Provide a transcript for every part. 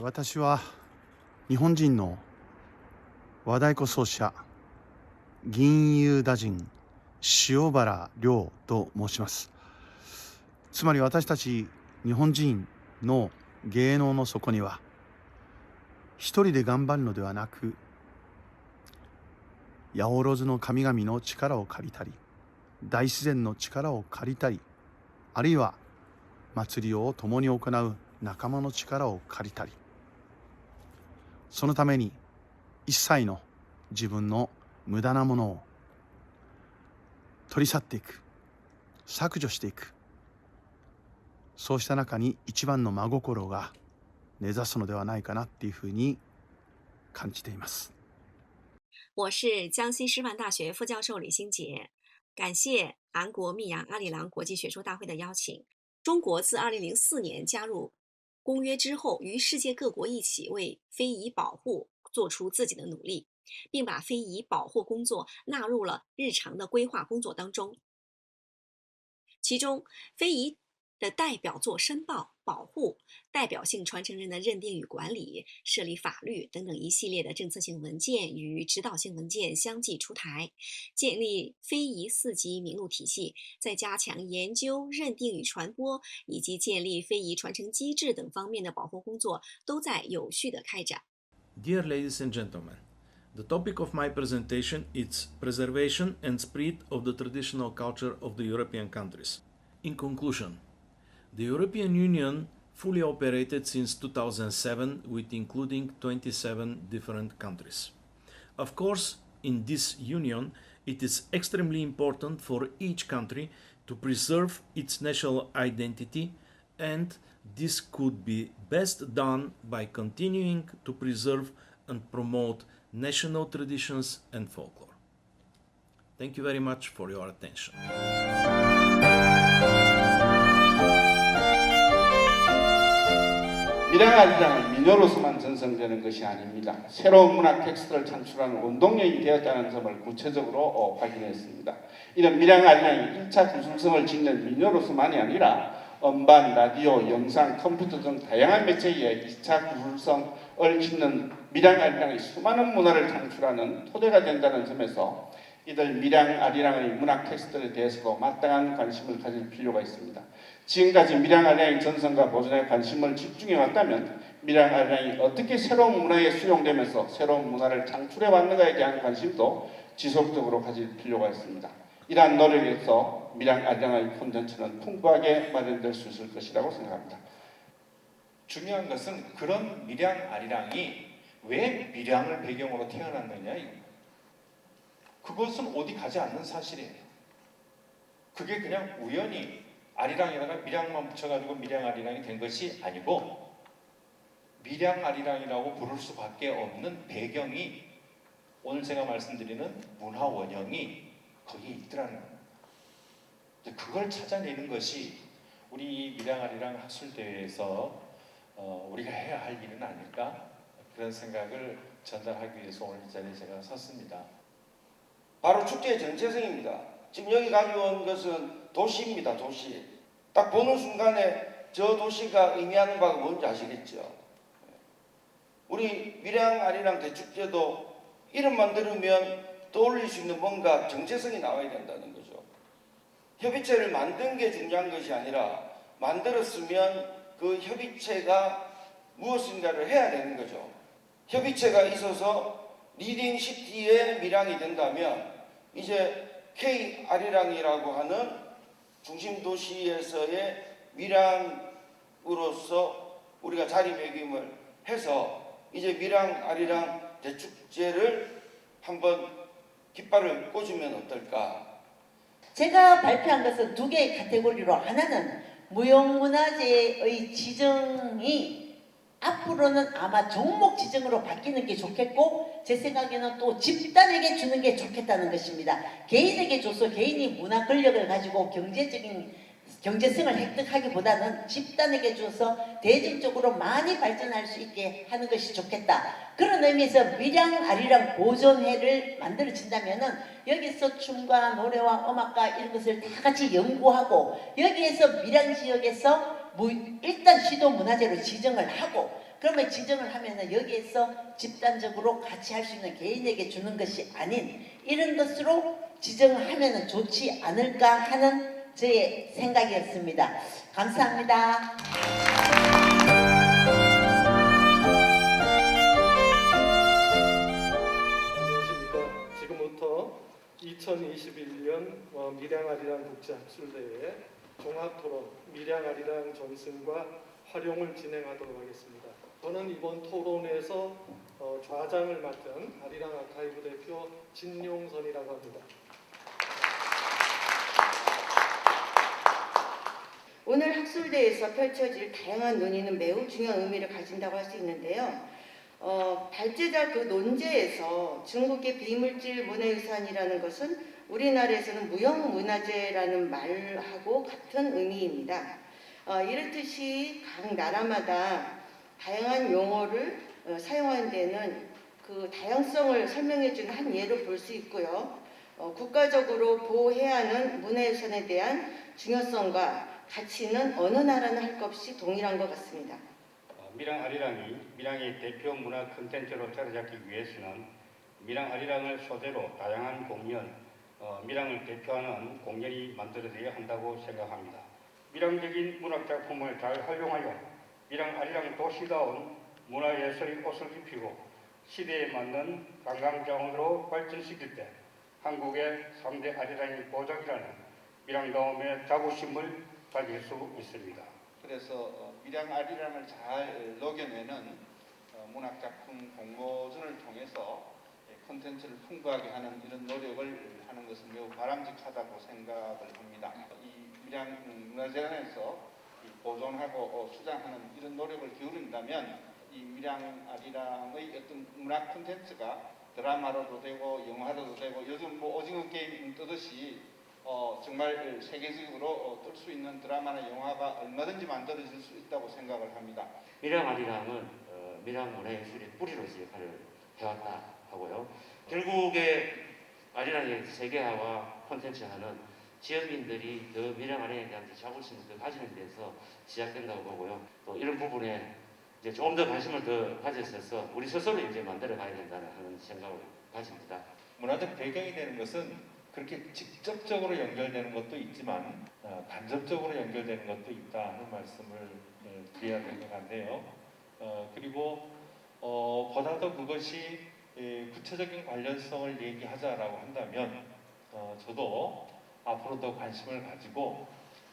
私は日本人の和太鼓奏者銀融打人塩原亮と申します。つまり私たち日本人の芸能の底には一人で頑張るのではなく八百万の神々の力を借りたり大自然の力を借りたりあるいは祭りを共に行う仲間の力を借りたり。そのために一切の自分の無駄なものを取り去っていく削除していくそうした中に一番の真心が根ざすのではないかなっていうふうに感じています。我是江西师范大学副教授李新杰，感谢韩国密阳阿里郎国际学术大会的邀请。中国自2004年加入公约之后，与世界各国一起为非遗保护做出自己的努力，并把非遗保护工作纳入了日常的规划工作当中。其中，非遗的代表作申报、保护、代表性传承人的认定与管理、设立法律等等一系列的政策性文件与指导性文件相继出台，建立非遗四级名录体系，在加强研究、认定与传播以及建立非遗传承机制等方面的保护工作都在有序的开展。Dear ladies and gentlemen, the topic of my presentation is preservation and spread of the traditional culture of the European countries. In conclusion, the European Union fully operated since 2007 with including 27 different countries. Of course, in this union, it is extremely important for each country to preserve its national identity and this could be best done by continuing to preserve and promote national traditions and folklore. Thank you very much for your attention. 밀양아리랑은 민요로서만 전성되는 것이 아닙니다. 새로운 문학 텍스트를 창출하는 운동력이 되었다는 점을 구체적으로 어, 확인했습니다. 이런 밀양아리랑이 1차 구술성을 짓는 민요로서만이 아니라 음반, 라디오, 영상, 컴퓨터 등 다양한 매체에 의해 2차 구술성을 짓는 밀양아리랑이 수많은 문화를 창출하는 토대가 된다는 점에서 이들 밀양아리랑의 문학 텍스트에 대해서도 마땅한 관심을 가질 필요가 있습니다. 지금까지 밀양아리랑의 전성과 보존에 관심을 집중해 왔다면 밀양아리랑이 어떻게 새로운 문화에 수용되면서 새로운 문화를 창출해 왔는가에 대한 관심도 지속적으로 가질 필요가 있습니다. 이러한 노력에서 밀양아리랑의 콘텐츠는 풍부하게 마련될 수 있을 것이라고 생각합니다. 중요한 것은 그런 밀양 아리랑이 왜 밀양을 배경으로 태어났느냐. 그것은 어디 가지 않는 사실이에요. 그게 그냥 우연히 아리랑에다가 밀양만 붙여가지고 밀양 아리랑이 된 것이 아니고 밀양 아리랑이라고 부를 수밖에 없는 배경이 오늘 제가 말씀드리는 문화 원형이 거기에 있더라는 겁니다. 그걸 찾아내는 것이 우리 밀양 아리랑 학술대회에서 어, 우리가 해야 할 일은 아닐까 그런 생각을 전달하기 위해서 오늘 이 자리에 제가 섰습니다. 바로 축제의 정체성입니다. 지금 여기 가져온 것은 도시입니다. 도시. 딱 보는 순간에 저 도시가 의미하는 바가 뭔지 아시겠죠? 우리 밀양 아리랑 대축제도 이름만 들으면 떠올릴 수 있는 뭔가 정체성이 나와야 된다는 거죠. 협의체를 만든 게 중요한 것이 아니라 만들었으면 그 협의체가 무엇인가를 해야 되는 거죠. 협의체가 있어서 리딩 시티의 밀양이 된다면 이제 K 아리랑이라고 하는 중심 도시에서의 밀양으로서 우리가 자리매김을 해서 이제 밀양 아리랑 대축제를 한번 깃발을 꽂으면 어떨까? 제가 발표한 것은 두 개의 카테고리로 하나는 무형문화재의 지정이 앞으로는 아마 종목 지정으로 바뀌는 게 좋겠고 제 생각에는 또 집단에게 주는 게 좋겠다는 것입니다. 개인에게 줘서 개인이 문화 권력을 가지고 경제적인 경제성을 획득하기보다는 집단에게 줘서 대중적으로 많이 발전할 수 있게 하는 것이 좋겠다. 그런 의미에서 밀양 아리랑 보존회를 만들어진다면은 여기서 춤과 노래와 음악과 이런 것을 다 같이 연구하고 여기에서 밀양 지역에서 무- 일단 시도 문화재로 지정을 하고 그러면 지정을 하면은 여기에서 집단적으로 같이 할 수 있는 개인에게 주는 것이 아닌 이런 것으로 지정을 하면은 좋지 않을까 하는 저의 생각이었습니다. 감사합니다. 안녕하십니까. 지금부터 2021년 어, 밀양아리랑 국제학술대회 종합토론 밀양아리랑 전승과 활용을 진행하도록 하겠습니다. 저는 이번 토론에서 어, 좌장을 맡은 아리랑 아카이브 대표 진용선이라고 합니다. 오늘 학술대에서 펼쳐질 다양한 논의는 매우 중요한 의미를 가진다고 할 수 있는데요. 어, 발제자 그 논제에서 중국의 비물질 문화유산이라는 것은 우리나라에서는 무형문화재라는 말하고 같은 의미입니다. 어, 이렇듯이 각 나라마다 다양한 용어를 어, 사용하는 데는 그 다양성을 설명해 주는 한 예로 볼 수 있고요. 어, 국가적으로 보호해야 하는 문화유산에 대한 중요성과 가치는 어느 나라나 할 것 없이 동일한 것 같습니다. 어, 밀양 아리랑이 밀양의 대표 문화 콘텐츠로 자리 잡기 위해서는 밀양 아리랑을 소재로 다양한 공연, 어, 밀양을 대표하는 공연이 만들어져야 한다고 생각합니다. 밀양적인 문학 작품을 잘 활용하여 밀양 아리랑 도시다운 문화예술의 옷을 입히고 시대에 맞는 관광자원으로 발전시킬 때 한국의 3대 아리랑의 보적이라는 밀양다움의 자부심을 가질 수 있습니다. 그래서 어, 밀양 아리랑을 잘 녹여내는 어, 문학 작품 공모전을 통해서 예, 콘텐츠를 풍부하게 하는 이런 노력을 하는 것은 매우 바람직하다고 생각을 합니다. 이 밀양 음, 문화재단에서 이 보존하고 어, 수장하는 이런 노력을 기울인다면 이 밀양 아리랑의 어떤 문학 콘텐츠가 드라마로도 되고 영화로도 되고 요즘 뭐 오징어 게임 뜨듯이 어, 정말 세계적으로 어, 뜰수 있는 드라마나 영화가 얼마든지 만들어질 수 있다고 생각을 합니다. 밀양 아리랑은 어, 밀양 문화예술의 뿌리로서 역할을 해왔다 하고요. 결국에 아리랑의 세계화와 콘텐츠화는 지역민들이 더 밀양 아리랑에 대한 자부심을 더 가지는 데서 시작된다고 보고요. 또 이런 부분에 이제 조금 더 관심을 더 가졌어서 우리 스스로 이제 만들어 가야 된다는 하는 생각을 가집니다. 문화적 배경이 되는 것은 그렇게 직접적으로 연결되는 것도 있지만 어, 간접적으로 연결되는 것도 있다는 말씀을 어, 드려야 될 것 같네요. 어, 그리고 어, 보다 더 그것이 예, 구체적인 관련성을 얘기하자라고 한다면 어, 저도 앞으로 더 관심을 가지고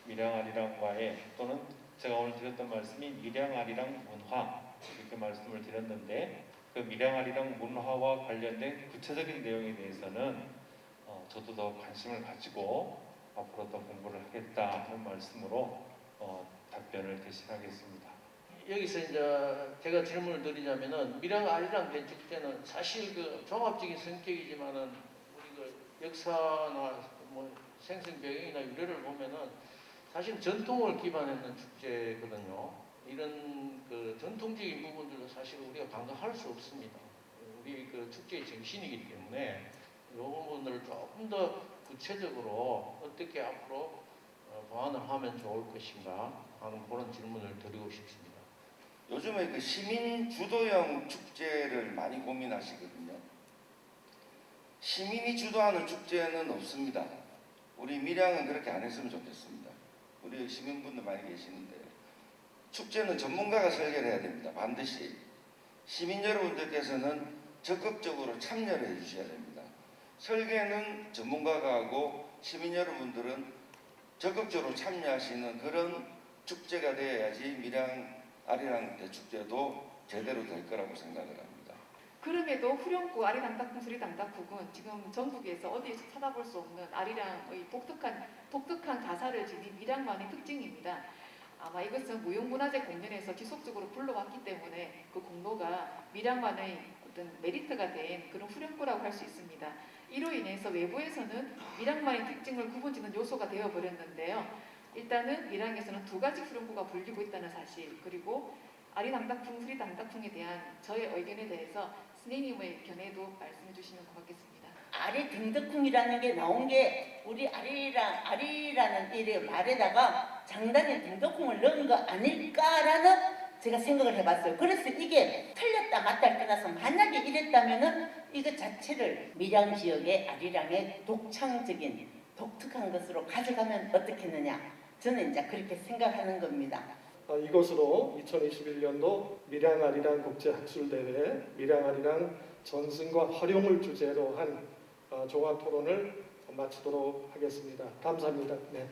밀양아리랑과의 또는 제가 오늘 드렸던 말씀이 밀양아리랑 문화 이렇게 말씀을 드렸는데 그 밀양아리랑 문화와 관련된 구체적인 내용에 대해서는 어, 저도 더 관심을 가지고 앞으로 더 공부를 하겠다 하는 말씀으로 어, 답변을 대신하겠습니다. 여기서 이제 제가 질문을 드리자면은 밀양 아리랑 대축제는 사실 그 종합적인 성격이지만은 우리 그 역사나 뭐 생생 배경이나 유래를 보면은 사실 전통을 기반했는 축제거든요. 이런 그 전통적인 부분들도 사실 우리가 간과할 수 없습니다. 우리 그 축제의 정신이기 때문에 이 부분들을 조금 더 구체적으로 어떻게 앞으로 어, 보완을 하면 좋을 것인가 하는 그런 질문을 드리고 싶습니다. 요즘에 그 시민 주도형 축제를 많이 고민하시거든요. 시민이 주도하는 축제는 없습니다. 우리 밀양은 그렇게 안 했으면 좋겠습니다. 우리 시민분들 많이 계시는데 축제는 전문가가 설계를 해야 됩니다. 반드시 시민 여러분들께서는 적극적으로 참여를 해주셔야 됩니다. 설계는 전문가가 하고 시민 여러분들은 적극적으로 참여하시는 그런 축제가 되어야지 밀양 아리랑 대축제도 제대로 될 거라고 생각을 합니다. 그럼에도 후렴구 아리랑닭국 수리 당닭국은 지금 전국에서 어디에서 찾아볼 수 없는 아리랑의 독특한 독특한 가사를 지닌 밀양만의 특징입니다. 아마 이것은 무형문화재 공연에서 지속적으로 불러왔기 때문에 그 공로가 밀양만의 어떤 메리트가 된 그런 후렴구라고 할 수 있습니다. 이로 인해서 외부에서는 밀양만의 특징을 구분짓는 요소가 되어버렸는데요. 일단은 밀양에서는 두 가지 후렴구가 불리고 있다는 사실 그리고 아리당닭풍, 수리당닭풍에 대한 저의 의견에 대해서 스님의 견해도 말씀해 주시면 고맙겠습니다. 아리 등덕쿵이라는 게 나온 게 우리 아리랑 아리라는 이 말에다가 장단에 등덕쿵을 넣은 거 아닐까라는 제가 생각을 해봤어요. 그래서 이게 틀렸다 맞다를 떠나서 만약에 이랬다면은 이거 자체를 밀양 지역의 아리랑의 독창적인 독특한 것으로 가져가면 어떻겠느냐. 저는 이제 그렇게 생각하는 겁니다. 어, 이것으로 2021년도 밀양아리랑 국제학술대회 밀양아리랑 전승과 활용을 주제로 한 어, 종합 토론을 마치도록 하겠습니다. 감사합니다. 네.